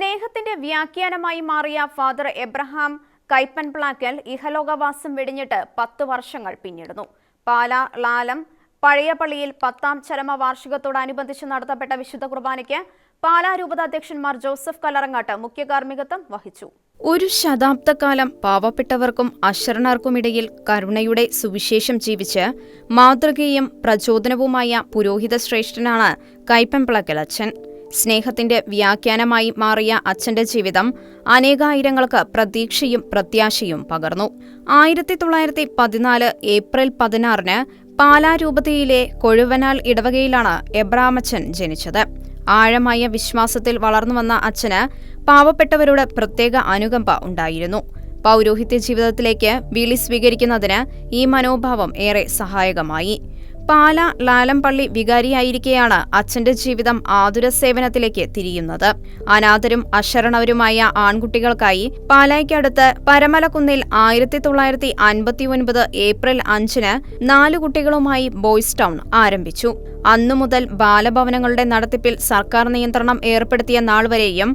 സ്നേഹത്തിന്റെ വ്യാഖ്യാനമായി മാറിയ ഫാദർ എബ്രഹാം കൈപ്പൻ പ്ലാക്കൽ ഇഹലോകവാസം വെടിഞ്ഞിട്ട് പത്ത് വർഷങ്ങൾ പിന്നിടുന്നു. പാല ലാലം പഴയ പള്ളിയിൽ പത്താം ചരമവാർഷികത്തോടനുബന്ധിച്ച് നടത്തപ്പെട്ട വിശുദ്ധ കുർബാനയ്ക്ക് പാലാ രൂപതാധ്യക്ഷന്മാർ ജോസഫ് കലറങ്ങാട്ട് മുഖ്യ കാർമ്മികത്വം വഹിച്ചു. ഒരു ശതാബ്ദക്കാലം പാവപ്പെട്ടവർക്കും അശരണർക്കുമിടയിൽ കരുണയുടെ സുവിശേഷം ജീവിച്ച് മാതൃകയും പ്രചോദനവുമായ പുരോഹിത ശ്രേഷ്ഠനാണ് കൈപ്പൻപിളക്കൽ അച്ഛൻ. സ്നേഹത്തിന്റെ വ്യാഖ്യാനമായി മാറിയ അച്ഛന്റെ ജീവിതം അനേകായിരങ്ങൾക്ക് പ്രതീക്ഷയും പ്രത്യാശയും പകർന്നു. ആയിരത്തി തൊള്ളായിരത്തി പതിനാല് ഏപ്രിൽ പതിനാറിന് പാലാരൂപതയിലെ കൊഴുവനാൽ ഇടവകയിലാണ് എബ്രാമച്ചൻ ജനിച്ചത്. ആഴമായ വിശ്വാസത്തിൽ വളർന്നുവന്ന അച്ഛന് പാവപ്പെട്ടവരോട് പ്രത്യേക അനുകമ്പ ഉണ്ടായിരുന്നു. പൗരോഹിത്യ ജീവിതത്തിലേക്ക് വിളി സ്വീകരിക്കുന്നതിന് ഈ മനോഭാവം ഏറെ സഹായകമായി. പാല ലാലംപള്ളി വികാരിയായിരിക്കെയാണ് അച്ഛന്റെ ജീവിതം ആതുര സേവനത്തിലേക്ക് തിരിയുന്നത്. അനാഥരും അശരണവരുമായ ആൺകുട്ടികൾക്കായി പാലായ്ക്കടുത്ത് പരമലക്കുന്നിൽ ആയിരത്തി തൊള്ളായിരത്തി അൻപത്തി ഒൻപത് ഏപ്രിൽ അഞ്ചിന് നാലു കുട്ടികളുമായി ബോയ്സ് ടൗൺ ആരംഭിച്ചു. അന്നു മുതൽ ബാലഭവനങ്ങളുടെ നടത്തിപ്പിൽ സർക്കാർ നിയന്ത്രണം ഏർപ്പെടുത്തിയ നാൾ വരെയും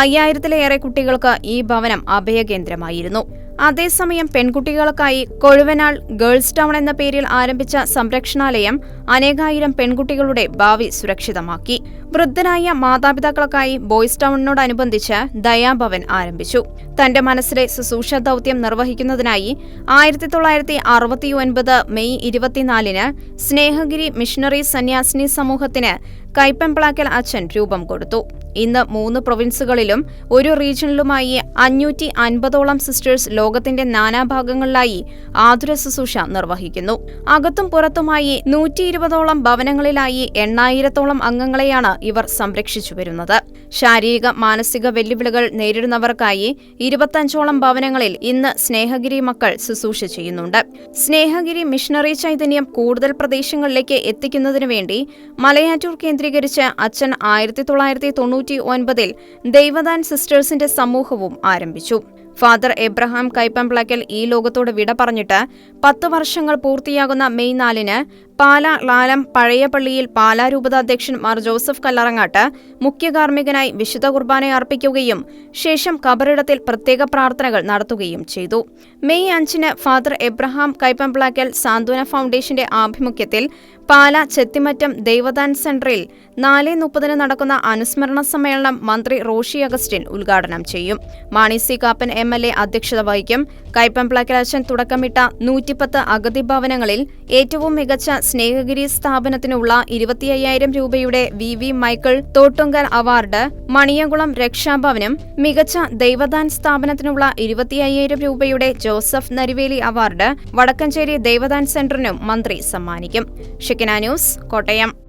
അയ്യായിരത്തിലേറെ കുട്ടികൾക്ക് ഈ ഭവനം അഭയകേന്ദ്രമായിരുന്നു. അതേസമയം പെൺകുട്ടികൾക്കായി കൊഴുവനാൾ ഗേൾസ് ടൗൺ എന്ന പേരിൽ ആരംഭിച്ച സംരക്ഷണാലയം അനേകായിരം പെൺകുട്ടികളുടെ ഭാവി സുരക്ഷിതമാക്കി. വൃദ്ധരായ മാതാപിതാക്കൾക്കായി ബോയ്സ് ടൗണിനോടനുബന്ധിച്ച് ദയാഭവൻ ആരംഭിച്ചു. തന്റെ മനസ്സിലെ ശുശ്രൂഷ ദൗത്യം നിർവഹിക്കുന്നതിനായി ആയിരത്തി തൊള്ളായിരത്തി അറുപത്തിയൊൻപത് മെയ് ഇരുപത്തിനാലിന് സ്നേഹഗിരി മിഷണറി സന്യാസിനി സമൂഹത്തിന് കൈപ്പംപ്ലാക്കൽ അച്ഛൻ രൂപം കൊടുത്തു. ഇന്ന് മൂന്ന് പ്രൊവിൻസുകളിലും ഒരു റീജിയണിലുമായി അഞ്ഞൂറ്റി അൻപതോളം സിസ്റ്റേഴ്സ് ലോകത്തിന്റെ നാനാഭാഗങ്ങളിലായി ആതുര ശുശ്രൂഷ നിർവഹിക്കുന്നു. അകത്തും പുറത്തുമായി നൂറ്റി ഇരുപതോളം ഭവനങ്ങളിലായി എണ്ണായിരത്തോളം അംഗങ്ങളെയാണ് ഇവർ സംരക്ഷിച്ചു വരുന്നത്. ശാരീരിക മാനസിക വെല്ലുവിളികൾ നേരിടുന്നവർക്കായി ഇരുപത്തഞ്ചോളം ഭവനങ്ങളിൽ ഇന്ന് സ്നേഹഗിരി മക്കൾ ശുശ്രൂഷ ചെയ്യുന്നുണ്ട്. സ്നേഹഗിരി മിഷണറി ചൈതന്യം കൂടുതൽ പ്രദേശങ്ങളിലേക്ക് എത്തിക്കുന്നതിനു വേണ്ടി മലയാറ്റൂർ കേന്ദ്രീകരിച്ച് അച്ഛൻ ആയിരത്തി തൊള്ളായിരത്തി തൊണ്ണൂറ്റി ഒൻപതിൽ ദൈവദാൻ സിസ്റ്റേഴ്സിന്റെ സമൂഹവും ആരംഭിച്ചു. ഫാദർ എബ്രഹാം കൈപ്പംപ്ലക്കൽ ഈ ലോകത്തോട് വിട പറഞ്ഞിട്ട് പത്ത് വർഷങ്ങൾ പൂർത്തിയാകുന്ന മെയ് നാലിന് പാല ലാലം പഴയ പള്ളിയിൽ പാലാ രൂപതാധ്യക്ഷൻ മാർ ജോസഫ് കല്ലറങ്ങാട്ട് മുഖ്യ കാർമ്മികനായി വിശുദ്ധ കുർബാന അർപ്പിക്കുകയും ശേഷം കബറിടത്തിൽ പ്രത്യേക പ്രാർത്ഥനകൾ നടത്തുകയും ചെയ്തു. മെയ് അഞ്ചിന് ഫാദർ എബ്രഹാം കൈപ്പംപ്ലാക്കൽ സാന്ത്വന ഫൗണ്ടേഷന്റെ ആഭിമുഖ്യത്തിൽ പാല ചെത്തിമറ്റം ദൈവദാൻ സെന്ററിൽ നാല് മുപ്പതിന് നടക്കുന്ന അനുസ്മരണ സമ്മേളനം മന്ത്രി റോഷി അഗസ്റ്റിൻ ഉദ്ഘാടനം ചെയ്യും. Mani C Kappan M L A അധ്യക്ഷത വഹിക്കും. കൈപ്പംപ്ലാക്കൽ അച്ഛൻ തുടക്കമിട്ട നൂറ്റിപ്പത്ത് അഗതി ഭവനങ്ങളിൽ ഏറ്റവും മികച്ച സ്നേഹഗിരി സ്ഥാപനത്തിനുള്ള ഇരുപത്തി അയ്യായിരം രൂപയുടെ V V Michael Thottungal award Maniyakulam രക്ഷാഭവനും മികച്ച ദൈവദാൻ സ്ഥാപനത്തിനുള്ള ഇരുപത്തി അയ്യായിരം രൂപയുടെ ജോസഫ് നരിവേലി അവാർഡ് വടക്കഞ്ചേരി ദൈവദാൻ സെന്ററിനും മന്ത്രി സമ്മാനിക്കും. ഷിക്കന ന്യൂസ് കോട്ടയം.